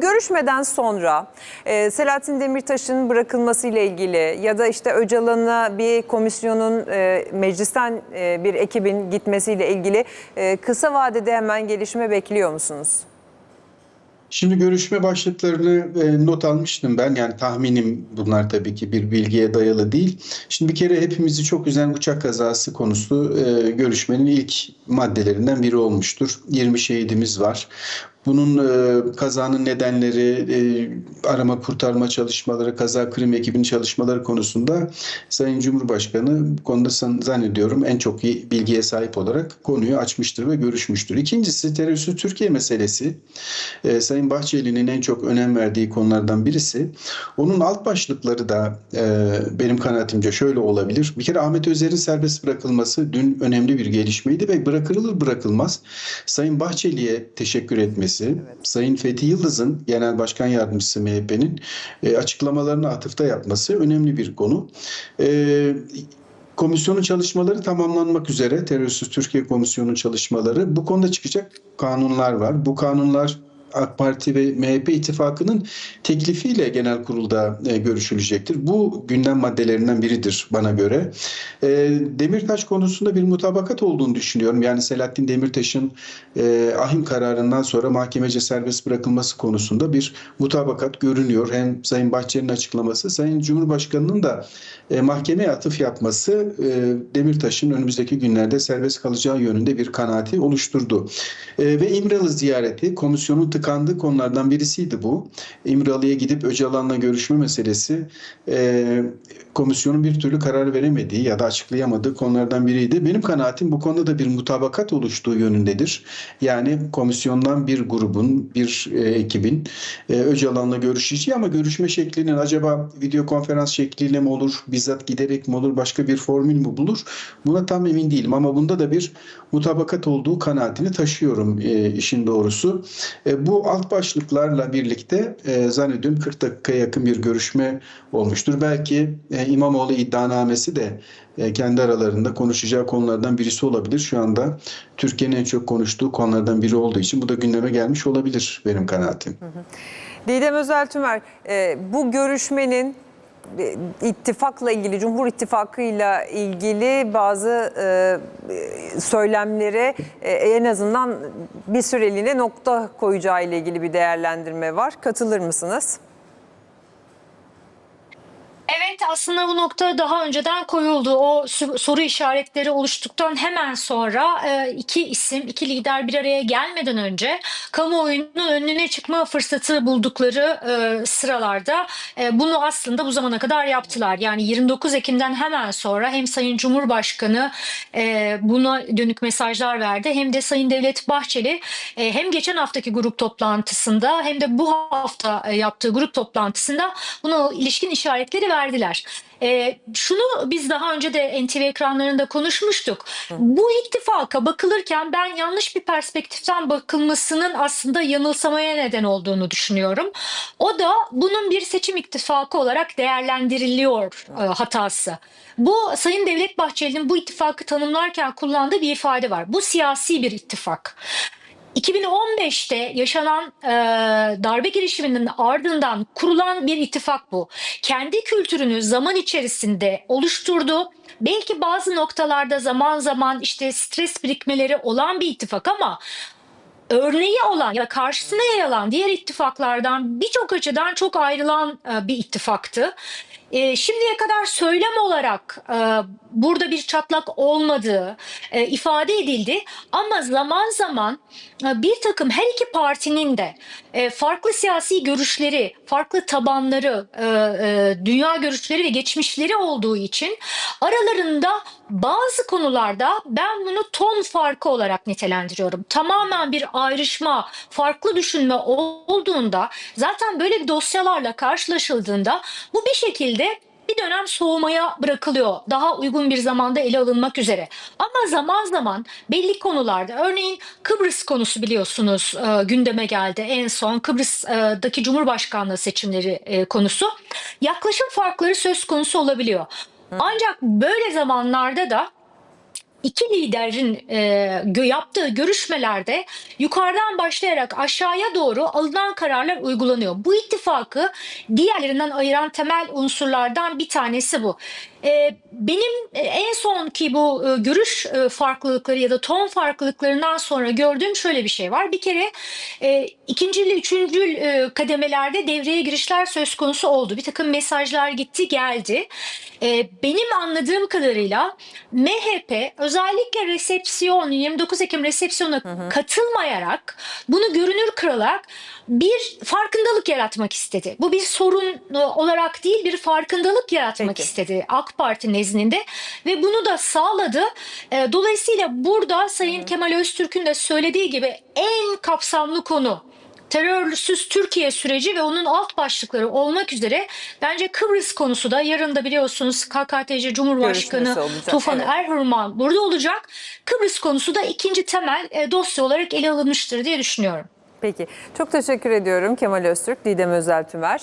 Görüşmeden sonra e, Selahattin Demirtaş'ın bırakılmasıyla ilgili ya da işte Öcalan'a bir komisyonun e, meclisten e, bir ekibin gitmesiyle ilgili e, kısa vadede hemen gelişme bekliyor musunuz? Şimdi görüşme başlıklarını e, not almıştım ben. Yani tahminim bunlar tabii ki bir bilgiye dayalı değil. Şimdi bir kere hepimizi çok üzen uçak kazası konusu e, görüşmenin ilk maddelerinden biri olmuştur. 20 şehidimiz var. Bunun e, kazanın nedenleri, e, arama kurtarma çalışmaları, kaza krim ekibinin çalışmaları konusunda Sayın Cumhurbaşkanı bu konuda zannediyorum en çok iyi bilgiye sahip olarak konuyu açmıştır ve görüşmüştür. İkincisi terörsüz Türkiye meselesi. E, Sayın Bahçeli'nin en çok önem verdiği konulardan birisi. Onun alt başlıkları da e, benim kanaatimce şöyle olabilir. Bir kere Ahmet Özer'in serbest bırakılması dün önemli bir gelişmeydi ve bırakılır bırakılmaz Sayın Bahçeli'ye teşekkür etmesi, Sayın Fethi Yıldız'ın Genel Başkan Yardımcısı MHP'nin e, açıklamalarını atıfta yapması önemli bir konu. E, Komisyonun çalışmaları tamamlanmak üzere. Terörsüz Türkiye Komisyonu çalışmaları. Bu konuda çıkacak kanunlar var. Bu kanunlar AK Parti ve MHP ittifakının teklifiyle genel kurulda e, görüşülecektir. Bu gündem maddelerinden biridir bana göre. E, Demirtaş konusunda bir mutabakat olduğunu düşünüyorum. Yani Selahattin Demirtaş'ın e, ahim kararından sonra mahkemece serbest bırakılması konusunda bir mutabakat görünüyor. Hem Sayın Bahçeli'nin açıklaması, Sayın Cumhurbaşkanı'nın da e, mahkemeye atıf yapması e, Demirtaş'ın önümüzdeki günlerde serbest kalacağı yönünde bir kanaati oluşturdu. E, ve İmralı ziyareti komisyonun tıkandığı konulardan birisiydi bu. İmralı'ya gidip Öcalan'la görüşme meselesi e, komisyonun bir türlü karar veremediği ya da açıklayamadığı konulardan biriydi. Benim kanaatim bu konuda da bir mutabakat oluştuğu yönündedir. Yani komisyondan bir grubun, bir e, ekibin e, Öcalan'la görüşeceği ama görüşme şeklinin acaba video konferans şekliyle mi olur, bizzat giderek mi olur, başka bir formül mü bulur? Buna tam emin değilim ama bunda da bir mutabakat olduğu kanaatini taşıyorum e, işin doğrusu. E, bu alt başlıklarla birlikte e, zannediyorum 40 dakikaya yakın bir görüşme olmuştur. Belki e, İmamoğlu iddianamesi de e, kendi aralarında konuşacağı konulardan birisi olabilir. Şu anda Türkiye'nin en çok konuştuğu konulardan biri olduğu için bu da gündeme gelmiş olabilir benim kanaatim. Didem Özel Tümer, e, bu görüşmenin ittifakla ilgili, Cumhur İttifakı'yla ilgili bazı e, e, söylemlere e, en azından bir süreliğine nokta koyacağı ile ilgili bir değerlendirme var. Katılır mısınız? Evet aslında bu nokta daha önceden koyuldu. O soru işaretleri oluştuktan hemen sonra e, iki isim, iki lider bir araya gelmeden önce kamuoyunun önüne çıkma fırsatı buldukları e, sıralarda e, bunu aslında bu zamana kadar yaptılar. Yani 29 Ekim'den hemen sonra hem Sayın Cumhurbaşkanı buna dönük mesajlar verdi hem de Sayın Devlet Bahçeli hem geçen haftaki grup toplantısında hem de bu hafta yaptığı grup toplantısında buna ilişkin işaretleri verdiler. E, şunu biz daha önce de NTV ekranlarında konuşmuştuk. Bu ittifaka bakılırken ben yanlış bir perspektiften bakılmasının aslında yanılsamaya neden olduğunu düşünüyorum. O da bunun bir seçim ittifakı olarak değerlendiriliyor e, hatası. Bu Sayın Devlet Bahçeli'nin bu ittifakı tanımlarken kullandığı bir ifade var. Bu siyasi bir ittifak. 2015'te yaşanan e, darbe girişiminin ardından kurulan bir ittifak bu. Kendi kültürünü zaman içerisinde oluşturdu. Belki bazı noktalarda zaman zaman işte stres birikmeleri olan bir ittifak ama örneği olan ya karşısına yer alan diğer ittifaklardan birçok açıdan çok ayrılan e, bir ittifaktı. E, şimdiye kadar söylem olarak e, burada bir çatlak olmadığı e, ifade edildi ama zaman zaman e, bir takım her iki partinin de e, farklı siyasi görüşleri, farklı tabanları, e, e, dünya görüşleri ve geçmişleri olduğu için aralarında bazı konularda ben bunu ton farkı olarak nitelendiriyorum. Tamamen bir ayrışma, farklı düşünme olduğunda zaten böyle bir dosyalarla karşılaşıldığında bu bir şekilde bir dönem soğumaya bırakılıyor. Daha uygun bir zamanda ele alınmak üzere. Ama zaman zaman belli konularda örneğin Kıbrıs konusu biliyorsunuz e, gündeme geldi. En son Kıbrıs'daki Cumhurbaşkanlığı seçimleri e, konusu. Yaklaşım farkları söz konusu olabiliyor. Ancak böyle zamanlarda da iki liderin e, yaptığı görüşmelerde yukarıdan başlayarak aşağıya doğru alınan kararlar uygulanıyor. Bu ittifakı diğerlerinden ayıran temel unsurlardan bir tanesi bu. E, benim e, en sonki bu e, görüş e, farklılıkları ya da ton farklılıklarından sonra gördüğüm şöyle bir şey var. Bir kere e, ikinci ile üçüncü e, kademelerde devreye girişler söz konusu oldu. Bir takım mesajlar gitti geldi. E, benim anladığım kadarıyla MHP özellikle resepsiyon 29 Ekim resepsiyona katılmayarak bunu görünür kırarak bir farkındalık yaratmak istedi. Bu bir sorun e, olarak değil bir farkındalık yaratmak Peki. istedi AK Parti nezdinde ve bunu da sağladı. E, Dolayısıyla burada Sayın Kemal Öztürk'ün de söylediği gibi en kapsamlı konu terörsüz Türkiye süreci ve onun alt başlıkları olmak üzere bence Kıbrıs konusu da yarın da biliyorsunuz KKTC Cumhurbaşkanı Tufan evet. Erhürman burada olacak. Kıbrıs konusu da ikinci temel e, dosya olarak ele alınmıştır diye düşünüyorum. Peki. Çok teşekkür ediyorum Kemal Öztürk, Didem Özel Tümer.